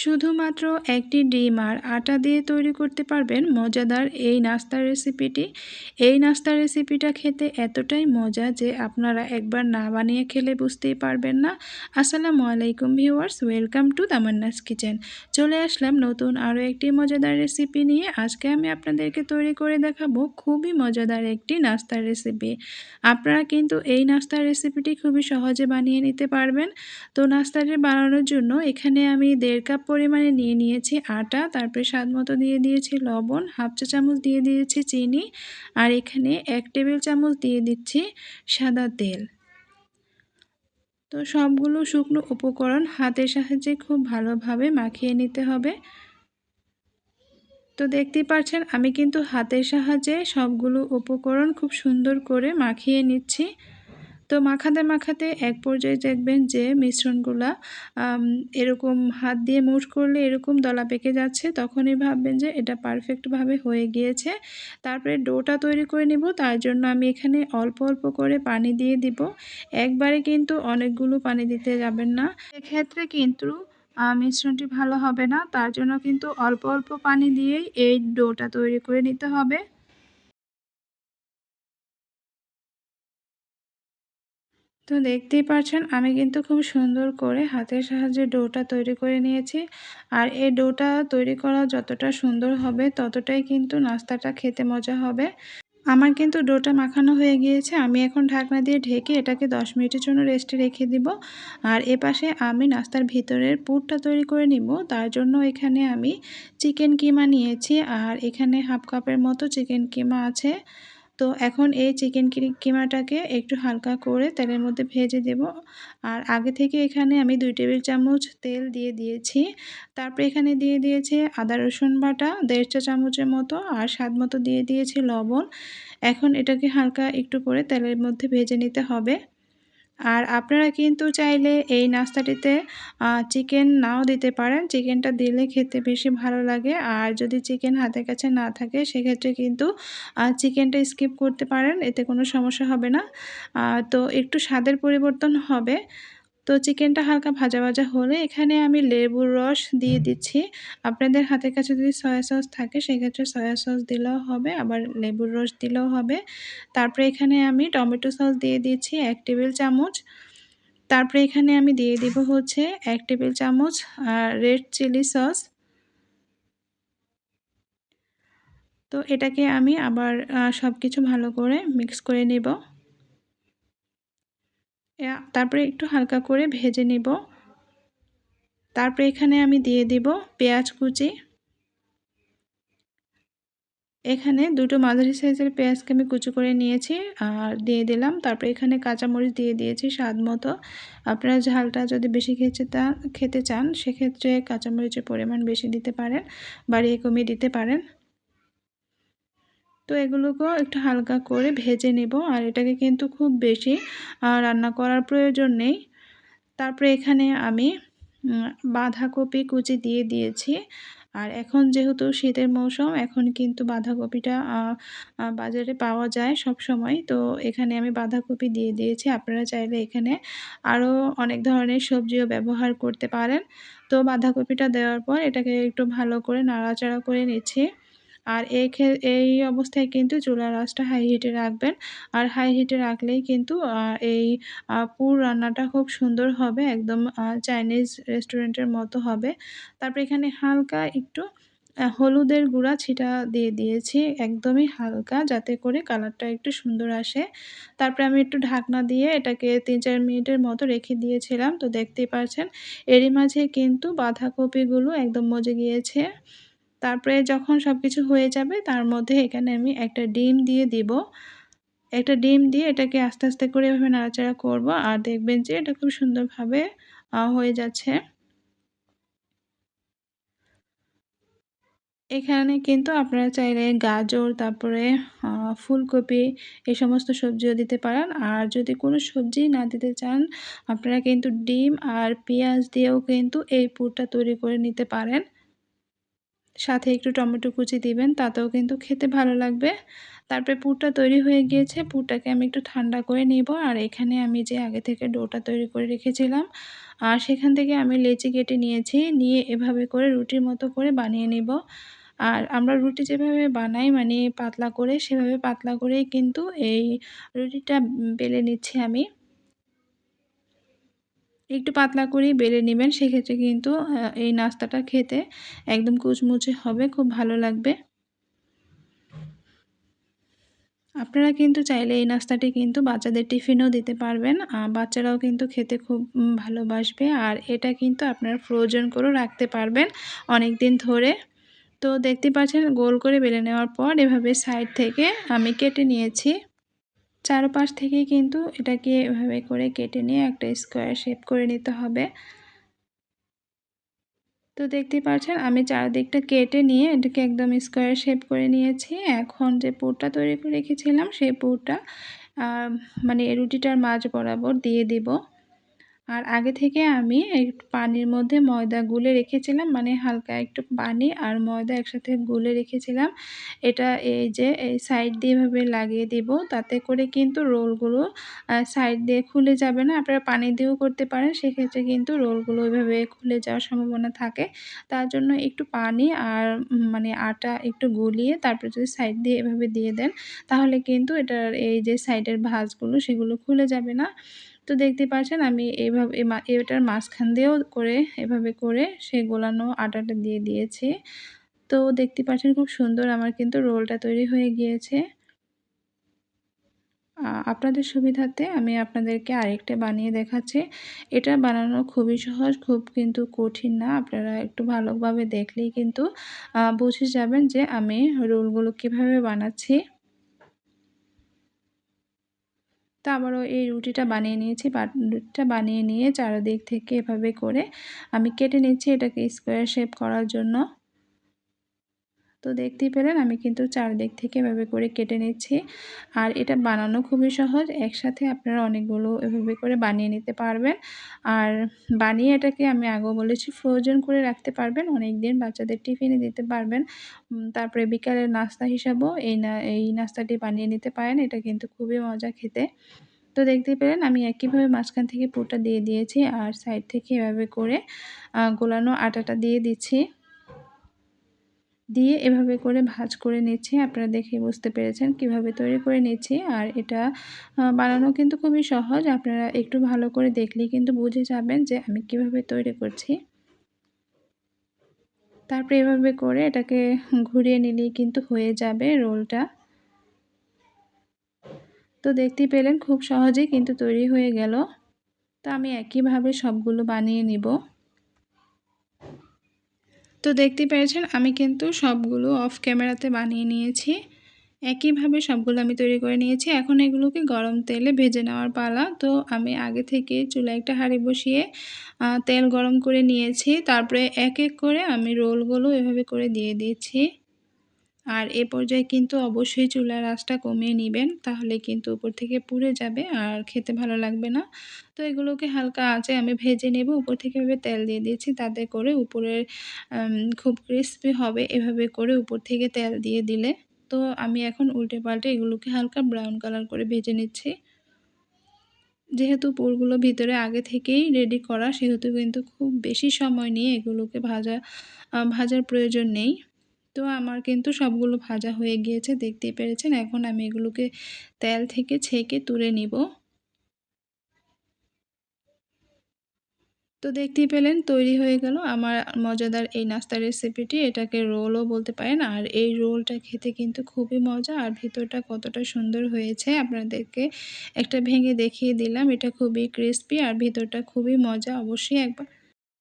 শুধুমাত্র একটি ডিম আর আটা দিয়ে তৈরি করতে পারবেন মজাদার এই নাস্তার রেসিপিটি। এই নাস্তার রেসিপিটা খেতে এতটাই মজা যে আপনারা একবার না বানিয়ে খেলে বুঝতেই পারবেন না। আসসালামু আলাইকুম viewers, welcome to Tamanna's kitchen. চলে আসলাম নতুন আরও একটি মজাদার রেসিপি নিয়ে। আজকে আমি আপনাদেরকে তৈরি করে দেখাবো খুবই মজাদার একটি নাস্তার রেসিপি। আপনারা কিন্তু এই নাস্তার রেসিপিটি খুবই সহজে বানিয়ে নিতে পারবেন। তো নাস্তাটি বানানোর জন্য এখানে আমি দেড় কাপ পরিমাণে নিয়ে নিয়েছি আটা, তারপরে স্বাদ মতো দিয়ে দিয়েছি লবণ, হাফ চা চামচ দিয়ে দিয়েছি চিনি, আর এখানে এক টেবিল চামচ দিয়ে দিচ্ছি সাদা তেল। তো সবগুলো শুকনো উপকরণ হাতের সাহায্যে খুব ভালোভাবে মাখিয়ে নিতে হবে। তো দেখতেই পাচ্ছেন, আমি কিন্তু হাতের সাহায্যে সবগুলো উপকরণ খুব সুন্দর করে মাখিয়ে নিচ্ছি। তো মাখাতে মাখাতে এক পর্যায়ে দেখবেন যে মিশ্রণগুলা এরকম হাত দিয়ে মুঠ করলে এরকম দলা পেকে যাচ্ছে, তখনই ভাববেন যে এটা পারফেক্টভাবে হয়ে গিয়েছে। তারপরে ডোটা তৈরি করে নিব, তার জন্য আমি এখানে অল্প অল্প করে পানি দিয়ে দিব। একবারে কিন্তু অনেকগুলো পানি দিতে যাবেন না। এক্ষেত্রে কিন্তু মিশ্রণটি ভালো হবে না, তার জন্য কিন্তু অল্প অল্প পানি দিয়েই এই ডোটা তৈরি করে নিতে হবে। তো দেখতেই পাচ্ছেন আমি কিন্তু খুব সুন্দর করে হাতের সাহায্যে ডোটা তৈরি করে নিয়েছি। আর এই ডোটা তৈরি করা যতটা সুন্দর হবে, ততটাই কিন্তু নাস্তাটা খেতে মজা হবে। আমার কিন্তু ডোটা মাখানো হয়ে গিয়েছে, আমি এখন ঢাকনা দিয়ে ঢেকে এটাকে 10 মিনিটের জন্য রেস্টে রেখে দিব। আর এপাশে আমি নাস্তার ভিতরের পুরটা তৈরি করে নিব, তার জন্য এখানে আমি চিকেন কিমা নিয়েছি। আর এখানে হাফ কাপের মতো চিকেন কিমা আছে। তো এখন এই চিকেন কিমাটাকে একটু হালকা করে তেলের মধ্যে ভেজে দেব। আর আগে থেকে এখানে আমি দুই টেবিল চামচ তেল দিয়ে দিয়েছি। তারপরে এখানে দিয়ে দিয়েছি আদা, রসুন বাটা, দেড় চা চামচের মতো, আর স্বাদ মতো দিয়ে দিয়েছি লবণ। এখন এটাকে হালকা একটু করে তেলের মধ্যে ভেজে নিতে হবে। আর আপনারা কিন্তু চাইলে এই নাস্তাটিতে চিকেন নাও দিতে পারেন। চিকেনটা দিলে খেতে বেশি ভালো লাগে। আর যদি চিকেন হাতের কাছে না থাকে, সেক্ষেত্রে কিন্তু চিকেনটা স্কিপ করতে পারেন। এতে কোনো সমস্যা হবে না। তো একটু স্বাদের পরিবর্তন হবে। তো চিকেনটা হালকা ভাজা ভাজা হলে এখানে আমি লেবুর রস দিয়ে দিচ্ছি। আপনাদের হাতের কাছে যদি সয়া সস থাকে সেক্ষেত্রে সয়া সস দিলেও হবে আবার লেবুর রস দিলেও হবে। তারপরে এখানে আমি টমেটো সস দিয়ে দিচ্ছি এক টেবিল চামচ। তারপরে এখানে আমি দিয়ে দিব হচ্ছে এক টেবিল চামচ রেড চিলি সস। তো এটাকে আমি আবার সব কিছু ভালো করে মিক্স করে নেব। তারপরে একটু হালকা করে ভেজে নিব। তারপরে এখানে আমি দিয়ে দিব পেঁয়াজ কুচি। এখানে দুটো মাঝারি সাইজের পেঁয়াজকে আমি কুচি করে নিয়েছি আর দিয়ে দিলাম। তারপরে এখানে কাঁচামরিচ দিয়ে দিয়েছি স্বাদ মতো। আপনারা ঝালটা যদি বেশি খেতে তা, খেতে চান, সেক্ষেত্রে কাঁচামরিচের পরিমাণ বেশি দিতে পারেন বাড়িয়ে কমিয়ে দিতে পারেন। তো এগুলোকেও একটু হালকা করে ভেজে নেব। আর এটাকে কিন্তু খুব বেশি রান্না করার প্রয়োজন নেই। তারপরে এখানে আমি বাঁধাকপি কুচি দিয়ে দিয়েছি। আর এখন যেহেতু শীতের মৌসুম, এখন কিন্তু বাঁধাকপিটা বাজারে পাওয়া যায় সব সময় তো এখানে আমি বাঁধাকপি দিয়ে দিয়েছি। আপনারা চাইলে এখানে আরও অনেক ধরনের সবজিও ব্যবহার করতে পারেন। তো বাঁধাকপিটা দেওয়ার পর এটাকে একটু ভালো করে নাড়াচাড়া করে নিচ্ছি। আর এই এই অবস্থায় কিন্তু চুলার আঁচটা হাই হিটে রাখবেন। আর হাই হিটে রাখলেই কিন্তু এই পুর রান্নাটা খুব সুন্দর হবে, একদম চাইনিজ রেস্টুরেন্টের মতো হবে। তারপর এখানে হালকা একটু হলুদের গুঁড়া ছিটা দিয়ে দিয়েছি, একদমই হালকা, যাতে করে কালারটা একটু সুন্দর আসে। তারপরে আমি একটু ঢাকনা দিয়ে এটাকে তিন চার মিনিটের মতো রেখে দিয়েছিলাম, তো দেখতেই পাচ্ছেন এরই মাঝে কিন্তু বাঁধাকপিগুলো একদম মজে গিয়েছে। তারপরে যখন সব কিছু হয়ে যাবে, তার মধ্যে এখানে আমি একটা ডিম দিয়ে দিব। একটা ডিম দিয়ে এটাকে আস্তে আস্তে করে এভাবে নাড়াচাড়া করব আর দেখবেন যে এটা খুব সুন্দরভাবে হয়ে যাচ্ছে। এখানে কিন্তু আপনারা চাইলে গাজর, তারপরে ফুলকপি এই সমস্ত সবজিও দিতে পারেন। আর যদি কোনো সবজি না দিতে চান, আপনারা কিন্তু ডিম আর পেঁয়াজ দিয়েও কিন্তু এই পুরটা তৈরি করে নিতে পারেন। সাথে একটু টমেটো কুচি দিবেন, তাতেও কিন্তু খেতে ভালো লাগবে। তারপরে পুরটা তৈরি হয়ে গিয়েছে, পুরটাকে আমি একটু ঠান্ডা করে নিব। আর এখানে আমি যে আগে থেকে ডোটা তৈরি করে রেখেছিলাম, আর সেখান থেকে আমি লেচি কেটে নিয়েছি, নিয়ে এভাবে করে রুটির মতো করে বানিয়ে নিব। আর আমরা রুটি যেভাবে বানাই মানে পাতলা করে, সেভাবে পাতলা করেই কিন্তু এই রুটিটা বেলে নিচ্ছি আমি। একটু পাতলা করেই বেলে নেবেন, সেক্ষেত্রে কিন্তু এই নাস্তাটা খেতে একদম কুচমুচে হবে, খুব ভালো লাগবে। আপনারা কিন্তু চাইলে এই নাস্তাটি কিন্তু বাচ্চাদের টিফিনও দিতে পারবেন বাচ্চারাও কিন্তু খেতে খুব ভালোবাসবে, আর এটা কিন্তু আপনারা ফ্রোজেন করেও রাখতে পারবেন অনেক দিন ধরে। তো দেখতে পাচ্ছেন, গোল করে বেলে নেওয়ার পর এভাবে সাইড থেকে আমি কেটে নিয়েছি। চারপাশ থেকে কিন্তু এটাকে এভাবে করে কেটে নিয়ে একটা স্কোয়ার শেপ করে নিতে হবে। তো দেখতে পাচ্ছেন আমি চারদিকটা কেটে নিয়ে এটাকে একদম স্কোয়ার শেপ করে নিয়েছি। এখন যে পুরটা তৈরি করে রেখেছিলাম, সেই পুরটা মানে রুটিটার মাঝ বরাবর দিয়ে দিব। আর আগে থেকে আমি একটু পানির মধ্যে ময়দা গুলে রেখেছিলাম মানে হালকা একটু পানি আর ময়দা একসাথে গুলে রেখেছিলাম। এটা এই যে, এই সাইড দিয়ে এভাবে লাগিয়ে দিব, তাতে করে কিন্তু রোলগুলো সাইড দিয়ে খুলে যাবে না। আপনারা পানি দিয়েও করতে পারেন, সেক্ষেত্রে কিন্তু রোলগুলো ওইভাবে খুলে যাওয়ার সম্ভাবনা থাকে। তার জন্য একটু পানি আর মানে আটা একটু গুলিয়ে তারপর যদি সাইড দিয়ে এভাবে দিয়ে দেন, তাহলে কিন্তু এটার এই যে সাইডের ভাঁজগুলো সেগুলো খুলে যাবে না। তো দেখতে পাচ্ছেন আমি এইভাবে এটার মাঝখান দিয়েও করে, এভাবে করে সেই গোলানো আটাটা দিয়ে দিয়েছি। তো দেখতে পাচ্ছেন খুব সুন্দর আমার কিন্তু রোলটা তৈরি হয়ে গিয়েছে। আপনাদের সুবিধাতে আমি আপনাদেরকে আরেকটা বানিয়ে দেখাচ্ছি। এটা বানানো খুবই সহজ, খুব কিন্তু কঠিন না, আপনারা একটু ভালোভাবে দেখলেই কিন্তু বুঝে যাবেন যে আমি রোলগুলো কীভাবে বানাচ্ছি। তো আবারও এই রুটিটা বানিয়ে নিয়েছি। রুটিটা বানিয়ে নিয়ে চারদিক থেকে এভাবে করে আমি কেটে নিচ্ছি এটাকে স্কোয়ার শেপ করার জন্য। তো দেখতেই পেলেন, আমি কিন্তু চারদিক থেকে এভাবে করে কেটে নিচ্ছি। আর এটা বানানো খুবই সহজ, একসাথে আপনারা অনেকগুলো এভাবে করে বানিয়ে নিতে পারবেন। আর বানিয়ে এটাকে আমি আগেও বলেছি, ফ্রোজেন করে রাখতে পারবেন অনেক দিন বাচ্চাদের টিফিনে দিতে পারবেন। তারপরে বিকালের নাস্তা হিসাবেও এই না, এই নাস্তাটি বানিয়ে নিতে পারেন, এটা কিন্তু খুবই মজা খেতে। তো দেখতেই পেলেন, আমি একইভাবে মাঝখান থেকে পুরটা দিয়ে দিয়েছি, আর সাইড থেকে এভাবে করে গোলানো আটাটা দিয়ে দিচ্ছি। দিয়ে এভাবে করে ভাজ করে নিচ্ছি। আপনারা দেখে বুঝতে পেরেছেন কীভাবে তৈরি করে নিচ্ছি। আর এটা বানানো কিন্তু খুবই সহজ। আপনারা একটু ভালো করে দেখলেই কিন্তু বুঝে যাবেন যে আমি কীভাবে তৈরি করছি। তারপরে এভাবে করে এটাকে ঘুরিয়ে নিলেই কিন্তু হয়ে যাবে রোলটা। তো দেখতেই পেলেন খুব সহজেই কিন্তু তৈরি হয়ে গেল। তো আমি একইভাবে সবগুলো বানিয়ে নিব। তো দেখতে পেরেছেন আমি কিন্তু সবগুলো অফ ক্যামেরাতে বানিয়ে নিয়েছি। একইভাবে সবগুলো আমি তৈরি করে নিয়েছি। এখন এগুলোকে গরম তেলে ভেজে নেওয়ার পালা। তো আমি আগে থেকে চুলা একটা হাঁড়ি বসিয়ে তেল গরম করে নিয়েছি। তারপরে এক এক করে আমি রোলগুলো এভাবে করে দিয়ে দিয়েছি আর এ পর্যায়ে কিন্তু অবশ্যই চুলার আঁচটা কমিয়ে নেবেন, তাহলে কিন্তু উপর থেকে পুড়ে যাবে আর খেতে ভালো লাগবে না। তো এগুলোকে হালকা আঁচে আমি ভেজে নেব, উপর থেকে এভাবে তেল দিয়ে দিয়েছি, তাতে করে উপরের খুব ক্রিসপি হবে এভাবে করে উপর থেকে তেল দিয়ে দিলে। তো আমি এখন উল্টে পাল্টে এগুলোকে হালকা ব্রাউন কালার করে ভেজে নিচ্ছি। যেহেতু পুরগুলো ভিতরে আগে থেকেই রেডি করা, সেহেতু কিন্তু খুব বেশি সময় নিয়ে এগুলোকে ভাজা ভাজার প্রয়োজন নেই। তো আমার কিন্তু সবগুলো ভাজা হয়ে গিয়েছে, দেখতেই পেরেছেন। এখন আমি এগুলোকে তেল থেকে ছেঁকে তুলে নিব। তো দেখতেই পেলেন, তৈরি হয়ে গেল আমার মজাদার এই নাস্তার রেসিপিটি এটাকে রোলও বলতে পারেন, আর এই রোলটা খেতে কিন্তু খুবই মজা, আর ভিতরটা কতটা সুন্দর হয়েছে আপনাদেরকে একটা ভেঙে দেখিয়ে দিলাম। এটা খুবই ক্রিস্পি আর ভিতরটা খুবই মজা। অবশ্যই একবার